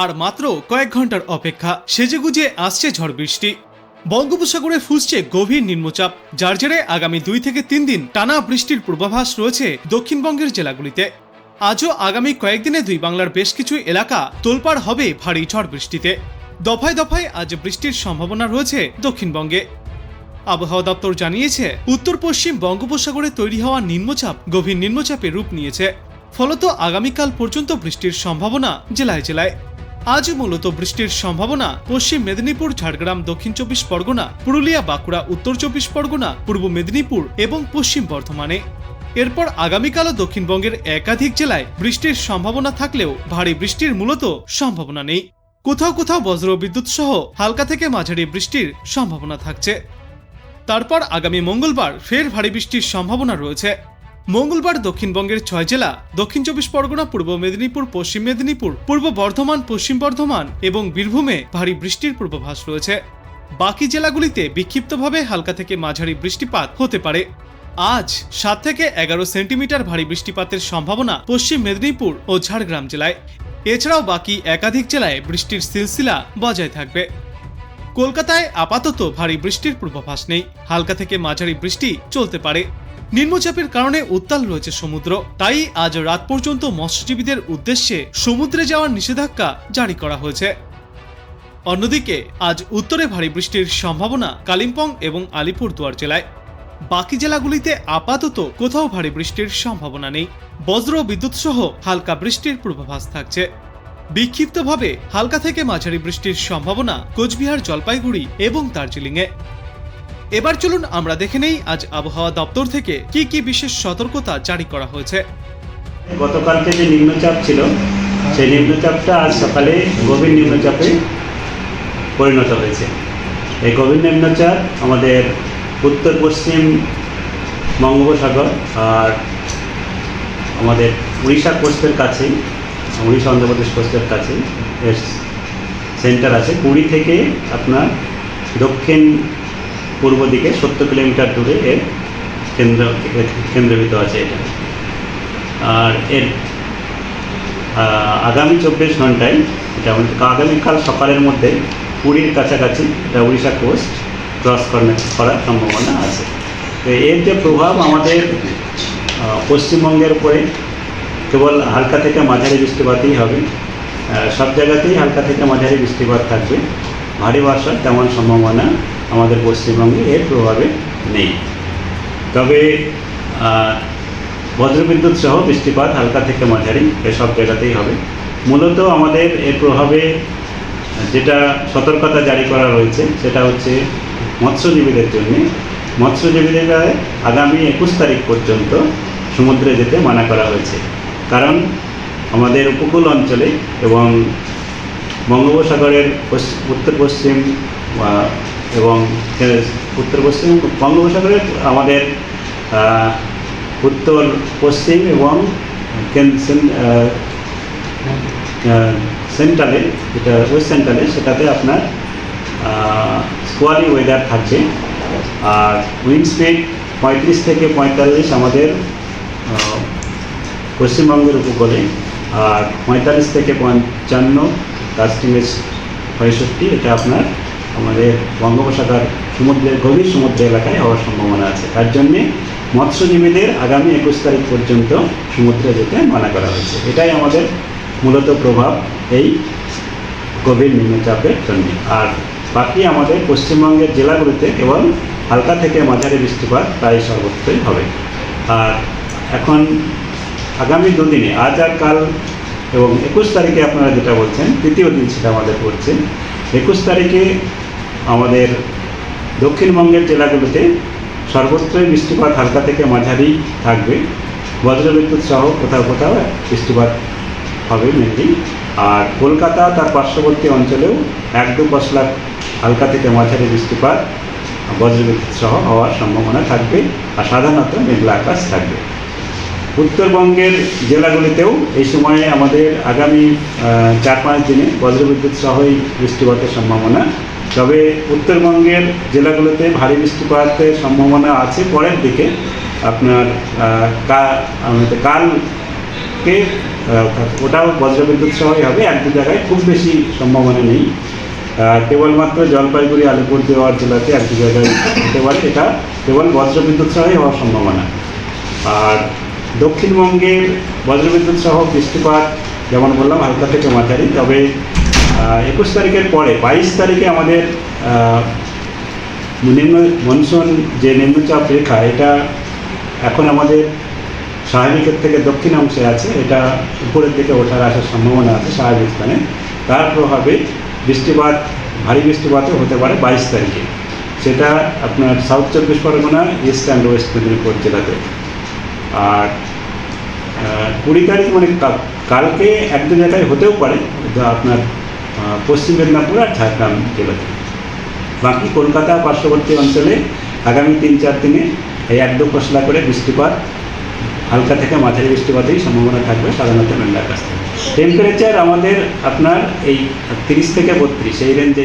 আর মাত্র কয়েক ঘণ্টার অপেক্ষা সেজেগুজে আসছে ঝড় বৃষ্টি। বঙ্গোপসাগরে ফুসছে গভীর নিম্নচাপ, যার জেরে আগামী দুই থেকে তিন দিন টানা বৃষ্টির পূর্বাভাস রয়েছে দক্ষিণবঙ্গের জেলাগুলিতে। আজও আগামী কয়েকদিনে দুই বাংলার বেশ কিছু এলাকা তোলপাড় হবে ভারী ঝড় বৃষ্টিতে। দফায় দফায় আজ বৃষ্টির সম্ভাবনা রয়েছে দক্ষিণবঙ্গে। আবহাওয়া দপ্তর জানিয়েছে উত্তর পশ্চিম বঙ্গোপসাগরে তৈরি হওয়া নিম্নচাপ গভীর নিম্নচাপে রূপ নিয়েছে। ফলত আগামীকাল পর্যন্ত বৃষ্টির সম্ভাবনা জেলায় জেলায়। আজ মূলত বৃষ্টির সম্ভাবনা, পশ্চিম মেদিনীপুর, ঝাড়গ্রাম, দক্ষিণ চব্বিশ পরগনা, পুরুলিয়া, বাঁকুড়া, উত্তর চব্বিশ পরগনা, পূর্ব মেদিনীপুর এবং পশ্চিম বর্ধমানে। এরপর আগামীকালও দক্ষিণবঙ্গের একাধিক জেলায় বৃষ্টির সম্ভাবনা থাকলেও ভারী বৃষ্টির মূলত সম্ভাবনা নেই। কোথাও কোথাও বজ্র বিদ্যুৎ সহ হালকা থেকে মাঝারি বৃষ্টির সম্ভাবনা থাকছে। তারপর আগামী মঙ্গলবার ফের ভারী বৃষ্টির সম্ভাবনা রয়েছে। মঙ্গলবার দক্ষিণবঙ্গের ছয় জেলা, দক্ষিণ চব্বিশ পরগনা, পূর্ব মেদিনীপুর, পশ্চিম মেদিনীপুর, পূর্ব বর্ধমান, পশ্চিম বর্ধমান এবং বীরভূমে ভারী বৃষ্টির পূর্বাভাস রয়েছে। বাকি জেলাগুলিতে বিক্ষিপ্তভাবে হালকা থেকে মাঝারি বৃষ্টিপাত হতে পারে। আজ সাত থেকে এগারো সেন্টিমিটার ভারী বৃষ্টিপাতের সম্ভাবনা পশ্চিম মেদিনীপুর ও ঝাড়গ্রাম জেলায়। এছাড়াও বাকি একাধিক জেলায় বৃষ্টির সিলসিলা বজায় থাকবে। কলকাতায় আপাতত ভারী বৃষ্টির পূর্বাভাস নেই। হালকা থেকে মাঝারি বৃষ্টি চলতে পারে। নিম্নচাপের কারণে উত্তাল রয়েছে সমুদ্র। তাই আজ রাত পর্যন্ত মৎস্যজীবীদের উদ্দেশ্যে সমুদ্রে যাওয়ার নিষেধাজ্ঞা জারি করা হয়েছে। অন্যদিকে, আজ উত্তরে ভারী বৃষ্টির সম্ভাবনা কালিম্পং এবং আলিপুরদুয়ার জেলায়। বাকি জেলাগুলিতে আপাতত কোথাও ভারী বৃষ্টির সম্ভাবনা নেই। বজ্র বিদ্যুৎ সহ হালকা বৃষ্টির পূর্বাভাস থাকছে। বিক্ষিপ্তভাবে হালকা থেকে মাঝারি বৃষ্টির সম্ভাবনা কোচবিহার জলপাইগুড়ি এবং দার্জিলিংয়ে। এবার চলুন আমরা দেখে নেই আজ আবহাওয়া দপ্তর থেকে কি কি বিশেষ সতর্কতা জারি করা হয়েছে। গতকালকে যে নিম্নচাপ ছিল, সেই নিম্নচাপটা আজ সকালে গভীর নিম্নচাপে পরিণত হয়েছে। এই গভীর নিম্নচাপ আমাদের উত্তর, পশ্চিম বঙ্গোপসাগর আর আমাদের উড়িষ্যা কোস্টের কাছেই, উড়িষ্যা অন্ধ্রপ্রদেশ কোস্টের কাছেই সেন্টার আছে। পুরী থেকে আপনার দক্ষিণ পূর্ব দিকে সত্তর কিলোমিটার দূরে এর কেন্দ্র কেন্দ্রীভূত আছে এটা। আর এর আগামী চব্বিশ ঘন্টায়, এটা আগামীকাল সকালের মধ্যে পুরীর কাছাকাছি এটা উড়িষ্যা কোস্ট ক্রস করার সম্ভাবনা আছে। তো এর যে প্রভাব আমাদের পশ্চিমবঙ্গের উপরে কেবল হালকা থেকে মাঝারি বৃষ্টিপাতই হবে। সব জায়গাতেই হালকা থেকে মাঝারি বৃষ্টিপাত থাকবে। ভারী বর্ষার তেমন সম্ভাবনা আমাদের পশ্চিমবঙ্গে এর প্রভাবে নেই। তবে বজ্রবিদ্যুৎ সহ বৃষ্টিপাত হালকা থেকে মাঝারি, এসব জায়গাতেই হবে। মূলত আমাদের এর প্রভাবে, যেটা সতর্কতা জারি করা রয়েছে সেটা হচ্ছে মৎস্যজীবীদের জন্যে। মৎস্যজীবীদের আগামী একুশ তারিখ পর্যন্ত সমুদ্রে যেতে মানা করা হয়েছে। কারণ, আমাদের উপকূল অঞ্চলে এবং বঙ্গোপসাগরের উত্তর পশ্চিম এবং উত্তর পশ্চিম বঙ্গোপসাগরের আমাদের উত্তর পশ্চিম এবং সেন্ট্রালে, যেটা ওয়েস্ট সেন্ট্রালে, সেটাতে আপনার স্কোয়ালি ওয়েদার থাকছে। আর উইন্ড স্পিড পঁয়ত্রিশ থেকে পঁয়তাল্লিশ আমাদের পশ্চিমবঙ্গের উপকূলে। আর পঁয়তাল্লিশ থেকে পঞ্চান্ন কাস্টিংয়ের পঁয়ষট্টি, এটা আপনার আমাদের বঙ্গোপসাগর সমুদ্রের গভীর সমুদ্র এলাকায় হওয়ার সম্ভাবনা আছে। তার জন্যে মৎস্যজীবীদের আগামী একুশ তারিখ পর্যন্ত সমুদ্রে যেতে মানা করা হয়েছে। এটাই আমাদের মূলত প্রভাব এই গভীর নিম্নচাপের জন্য। আর বাকি আমাদের পশ্চিমবঙ্গের জেলাগুলিতে কেবল হালকা থেকে মাঝারি বৃষ্টিপাত প্রায় সর্বত্রই হবে। আর এখন আগামী দুদিনে, আজ আর কাল এবং একুশ তারিখে আপনারা যেটা বলছেন, তৃতীয় দিন সেটা আমাদের পড়ছে, একুশ তারিখে আমাদের দক্ষিণবঙ্গের জেলাগুলোতে সর্বত্রই বৃষ্টিপাত হালকা থেকে মাঝারি থাকবে। বজ্রবিদ্যুৎ সহ কোথাও কোথাও বৃষ্টিপাত হবে মেনলি আর কলকাতা তার পার্শ্ববর্তী অঞ্চলেও এক দু পশলা হালকা থেকে মাঝারি বৃষ্টিপাত বজ্রবিদ্যুৎ সহ হওয়ার সম্ভাবনা থাকবে। আর সাধারণত মেঘলা আকাশ থাকবে। উত্তরবঙ্গের জেলাগুলিতেও এই সময়ে আমাদের আগামী চার পাঁচ দিনে বজ্রবিদ্যুৎ সহই বৃষ্টিপাতের সম্ভাবনা। তবে উত্তরবঙ্গের জেলাগুলোতে ভারী বৃষ্টিপাতের সম্ভাবনা আছে পরের দিকে। আপনার আহ, কা- আমাদের কাল থেকে আহ, ওটাও বজ্রবিদ্যুৎ সহই হবে এক দু জায়গায় খুব বেশি সম্ভাবনা নেই। কেবলমাত্র জলপাইগুড়ি আলিপুর দেওয়ার জেলাতে এক দু জায়গায় হতে পারে। এটা কেবল বজ্রবিদ্যুৎ সহই হওয়ার সম্ভাবনা। আর দক্ষিণবঙ্গের বজ্রবিদ্যুৎ সহ বৃষ্টিপাত যেমন বললাম, হালকা থেকে মাঝারি। তবে একুশ তারিখের পরে, বাইশ তারিখে আমাদের নিম্ন, মনসুন যে নিম্নচাপ রেখা, এটা এখন আমাদের স্বাভাবিকের থেকে দক্ষিণ অংশে আছে। এটা উপরের দিকে ওঠার আসার সম্ভাবনা আছে স্বাভাবিক স্থানে। তার প্রভাবে বৃষ্টিপাত, ভারী বৃষ্টিপাতও হতে পারে বাইশ তারিখে। সেটা আপনার সাউথ চব্বিশ Pargana east and west Medinipur জেলাতে। আর কুড়ি তারিখ মানে কালকে এক দু জায়গায় হতেও পারে আপনার পশ্চিম মেদিনীপুর আর ঝাড়গ্রাম জেলাতে বাকি কলকাতা পার্শ্ববর্তী অঞ্চলে আগামী তিন চার দিনে এই এক দু পশলা করে বৃষ্টিপাত, হালকা থেকে মাঝারি বৃষ্টিপাতেই সম্ভাবনা থাকবে সাধারণত মেলার কাছ থেকে। টেম্পারেচার আমাদের আপনার এই তিরিশ থেকে বত্রিশ, এই রেঞ্জে